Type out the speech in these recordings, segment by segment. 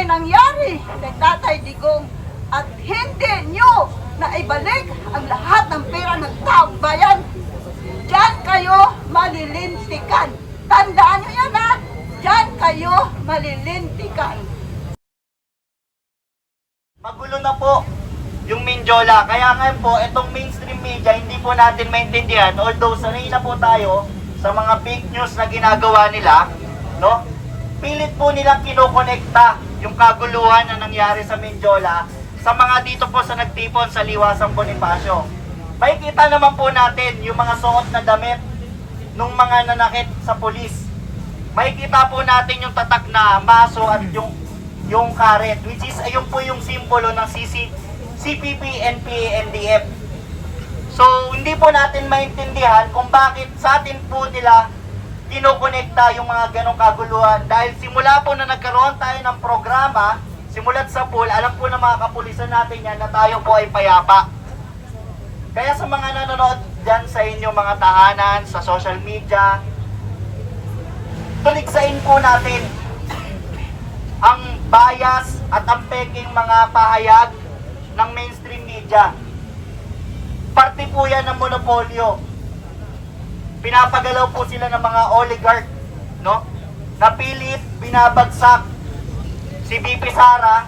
may nangyari kay Tatay Digong at hindi nyo na ibalik ang lahat ng pera ng taong bayan, Diyan kayo malilintikan. Tandaan nyo yan ha. Diyan kayo malilintikan. Magulo na po yung Minjola. Kaya nga po, itong mainstream media, hindi po natin maintindihan. Although sanay na po tayo sa mga big news na ginagawa nila, no? Pilit po nilang kinokonekta yung kaguluhan na nangyari sa Minjola sa mga dito po sa nagtipon sa Liwasang Bonifacio. Makikita naman po natin yung mga suot na damit nung mga nanakit sa polis. Makikita po natin yung tatak na maso at yung yung karet, which is ayun po yung simbolo ng CC, CPP, NPA, NDF. So, hindi po natin maintindihan kung bakit sa atin po nila kinokonekta yung mga ganong kaguluhan. Dahil simula po na nagkaroon tayo ng programa, simulat sa pool, alam po ng mga kapulisan natin yan na tayo po ay payapa. Kaya sa mga nanonood dyan sa inyo mga tahanan, sa social media, tuligsain po natin ang bias at ang peking mga pahayag ng mainstream media. Parte po yan ng monopolyo. Pinapagalaw po sila ng mga oligarch, no? Napilit, binabagsak si BP Sara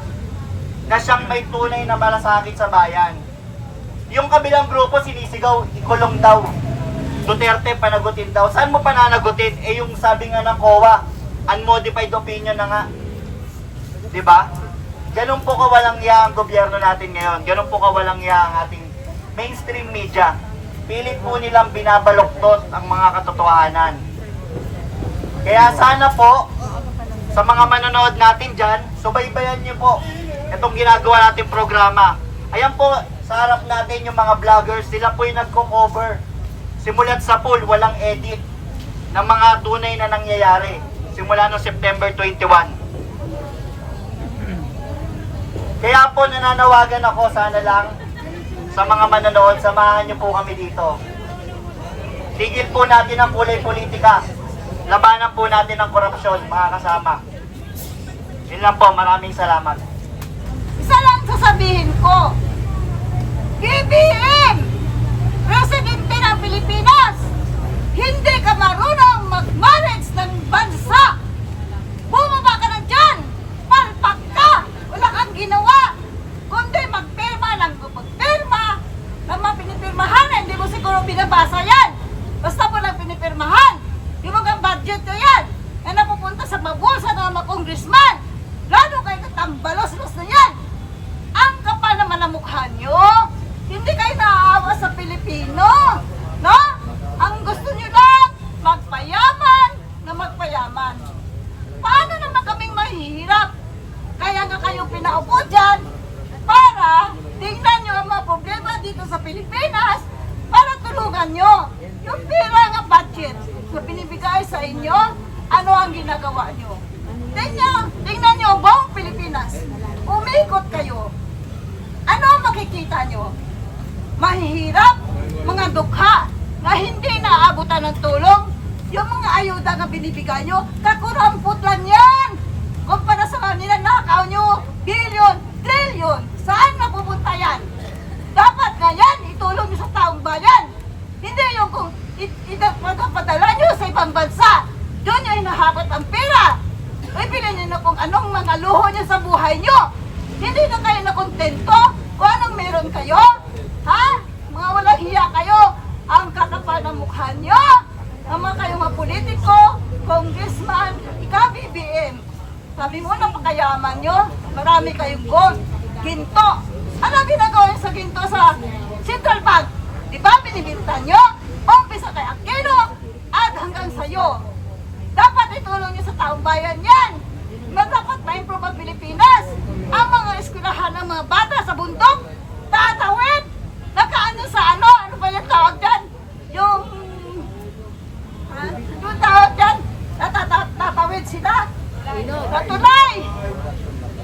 na siyang may tunay na malasakit sa bayan. Yung kabilang grupo sinisigaw, ikulong daw. Duterte panagutin daw. Saan mo pananagutin? Eh yung sabi nga ng COA, unmodified opinion na nga. ba? Ganun po kawalang ya ang gobyerno natin ngayon. Ganun po kawalang ya ang ating mainstream media. Pilit po nilang binabaloktot ang mga katotohanan. Kaya sana po, sa mga manonood natin dyan, subaybayan niyo po itong ginagawa natin programa. Ayan po, sa harap natin yung mga vloggers, sila po yung nagko-cover. Simulat sa pool, walang edit ng mga tunay na nangyayari. Simula no September 21. Kaya po nananawagan ako sana lang sa mga manonood, samahan niyo po kami dito. Tigil po natin ang kulay politika. Labanan po natin ang korupsyon, mga kasama. Yun lang po, maraming salamat. Isa lang sasabihin ko. BBM! Presidente ng Pilipinas! Hindi ka marunong mag-manage ng bansa! Bumaba ka na dyan! Palpak ka! Wala kang ginawa! Kundi magpirma lang kung magpirma ng mga pinipirmahan na hindi mo siguro binabasa yan! Basta mo lang pinipirmahan! Yung mga budget na yan! Na napupunta sa mabulsa ng mga congressman! Lalo kayo katambalos-los na yan! Ang kapal naman ang mukha nyo! Hindi kayo naaawa sa Pilipino! No? Ang gusto nyo lang, magpayaman na magpayaman. Paano naman kaming mahihirap? Kaya nga kayo pinaupo dyan para tingnan nyo ang mga problema dito sa Pilipinas para tulungan nyo. Yung pera nga budget na binibigay sa inyo, ano ang ginagawa nyo? Tingnan, tingnan nyo buong Pilipinas. Umikot kayo. Ano ang makikita nyo? Mahihirap, mga dukha na hindi naaabutan ng tulong. Yung mga ayuda na binibigay nyo, kakurampot lang yan. Kumpara sa kanila, nakakaw nyo, bilyon, trilyon. Saan napupunta yan? Dapat nga yan, itulong nyo sa taong bayan. Hindi yung kung it- ipagpapadala nyo sa ibang bansa. Doon nyo hinahapat ang pera. Ibili nyo na kung anong mga luho nyo sa buhay nyo. Hindi na kayo nakontento kung anong meron kayo. Ha? Mga walang hiya kayo. Ang kakapal ng mukha nyo. Ang mga kayong mga politiko, congressman, ikaw BBM. Sabi mo, napakayaman nyo. Marami kayong gold. Ginto. Ano ang ginagawa nyo sa ginto sa Central Bank? Di ba binibinta nyo? Umpisa kay Aquino at hanggang sa'yo. Dapat itulong nyo sa taong bayan yan. Na dapat ma-improve ang Pilipinas. Ang mga eskwelahan ng mga bata sa bundok, tatawid. Nakaano sa ano? Ano ba yung tawag dyan? Yung... Ha? Yung tawag dyan? Natata- Tatawid sila? Natulay!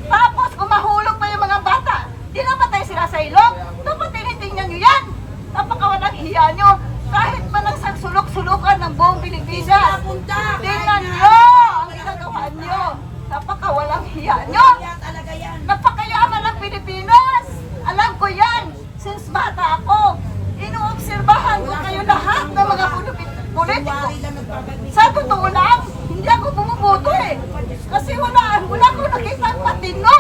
Tapos kumahulog pa yung mga bata. Di namatay sila sa ilog. Dapat tinitingnan nyo yan. Napakawalang hiya nyo. Kahit man lang sa sulok-sulukan ng buong Tingnan nyo ang ginagawa nyo. Napakawalang hiya nyo. Napakayaman ng Pilipinas. Alam ko yan. Since bata ako, inuobserbahan ko kayo lahat ng mga politiko. Sa totoo lang, hindi ako bumuboto eh. Kasi wala, wala ko nakita patino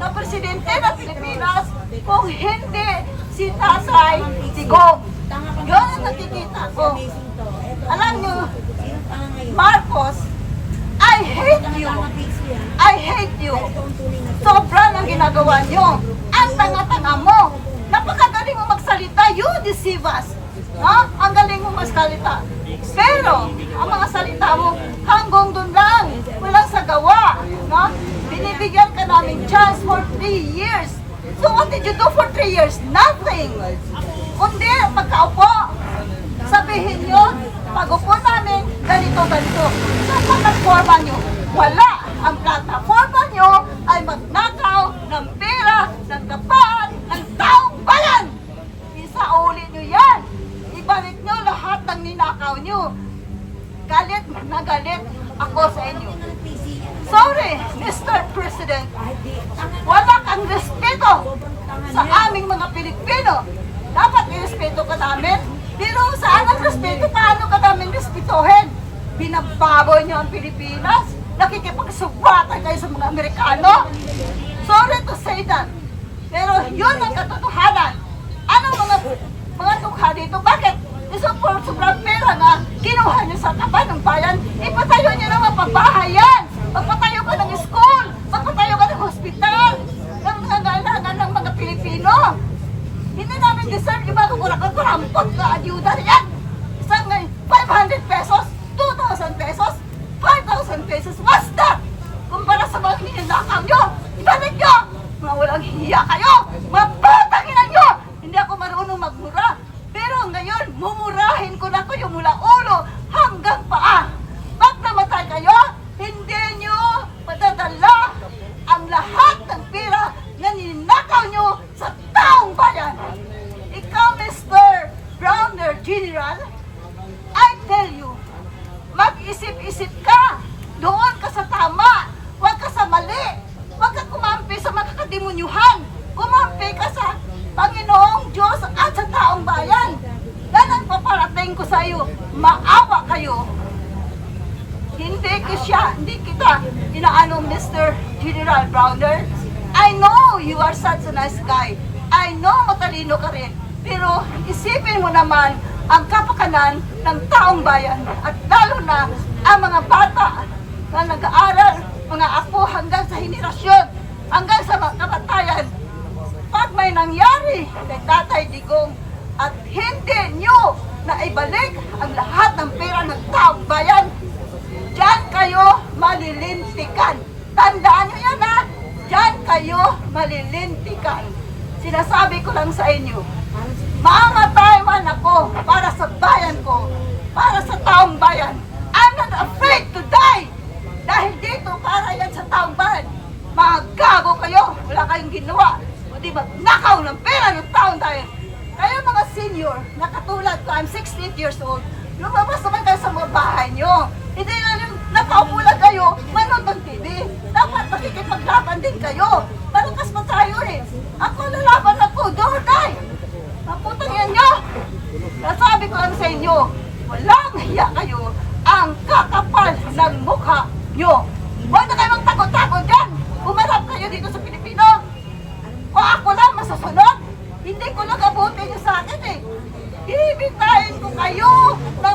na presidente ng Pilipinas kung hindi si Tasay Sigong. Yun ang nakikita ko. Alam nyo, Marcos, I hate you. I hate you. Sobra ng ginagawa nyo. Ang tanga-tanga mo. Napakagaling mo magsalita. You deceive us. Ha? Ang galing mo magsalita. Pero, ang mga salita mo, hanggang doon lang. Walang sa gawa. No? Binibigyan ka namin chance for three years. So what did you do for three years? Nothing. Kundi, pagkaupo, sabihin nyo, pag-upo namin, ganito, ganito. Sa plataforma nyo, wala. Ang plataforma nyo ay magnakaw ng pera, ng kapal, ng taong bayan. Isa ulit nyo yan. Ibalik nyo lahat ng ninakaw nyo. Galit na galit ako sa inyo. Sorry, Mr. President. Wala kang respeto sa aming mga Pilipino. Dapat irespeto ka namin. Pero saan ang respeto? Paano ka namin respetuhin? Binababoy niyo ang Pilipinas? Nakikipagsubatan kayo sa mga Amerikano? Sorry to say that. Pero yun ang katotohanan. Anong mga mga tukha dito? Bakit? Isang po sobrang pera nga kinuha niyo sa tapat ng bayan, ipatayo niyo ng mapabahayan. Magpatayo ka ng school. Magpatayo ka ng hospital. Ng mga kailangan ng mga Pilipino. Hindi namin deserve yung mga kurakang kurampot na ayuda yan. Isang ngay- 500 pesos, 2,000 pesos, 5,000 pesos. What's that? Kumpara sa mga ninanakaw nyo, ibalik nyo! Mga walang ina nyo! Hindi ako marunong magmura. Pero ngayon, mumurahin ko na kayo mula ulo hanggang paa. Pag namatay kayo, hindi nyo madadala ang lahat ng pera na ninakaw nyo sa taong bayan. Ikaw, Mr. Browner General, I tell you, mag-isip-isip ka. Doon ka sa tama. Huwag ka sa mali. Huwag ka kumampi sa mga Kumampi ka sa Panginoong Diyos at sa taong bayan. Yan paparating ko sa iyo. Maawa kayo. Hindi ko siya, hindi kita inaano Mr. General Browner. I know you are such a nice guy. I know matalino ka rin. Pero isipin mo naman ang kapakanan ng taong bayan at lalo na ang mga bata na nag-aaral, mga apo hanggang sa henerasyon, hanggang sa mga kamatayan. Pag may nangyari kay Tatay Digong at hindi nyo na ibalik ang lahat ng pera ng taong bayan, Diyan kayo malilintikan. Tandaan nyo yan ha. Diyan kayo malilintikan. Sinasabi ko lang sa inyo, mamatay man ako para sa bayan ko, para sa taong bayan. I'm not afraid to die. Dahil dito, para yan sa taong bayan. Mga gago kayo, wala kayong ginawa. Di ba, nakaw ng pera ng taong bayan. Kayo mga senior, na ko, I'm 68 years old, lumabas naman kayo sa mga bahay nyo. Hindi na yung nakaupo kayo, manood ng TV. Dapat makikipaglaban din kayo. Malakas pa tayo eh. Ako lalaban ako, do or die. Naputang yan nyo. Nasabi ko lang sa inyo, walang hiya kayo ang kakapal ng mukha nyo. Huwag na kayong takot-takot dyan. Umarap kayo dito sa Pilipino. O ako lang masusunod? Hindi ko lang abutin nyo sa akin eh. Ibitayin ko kayo ng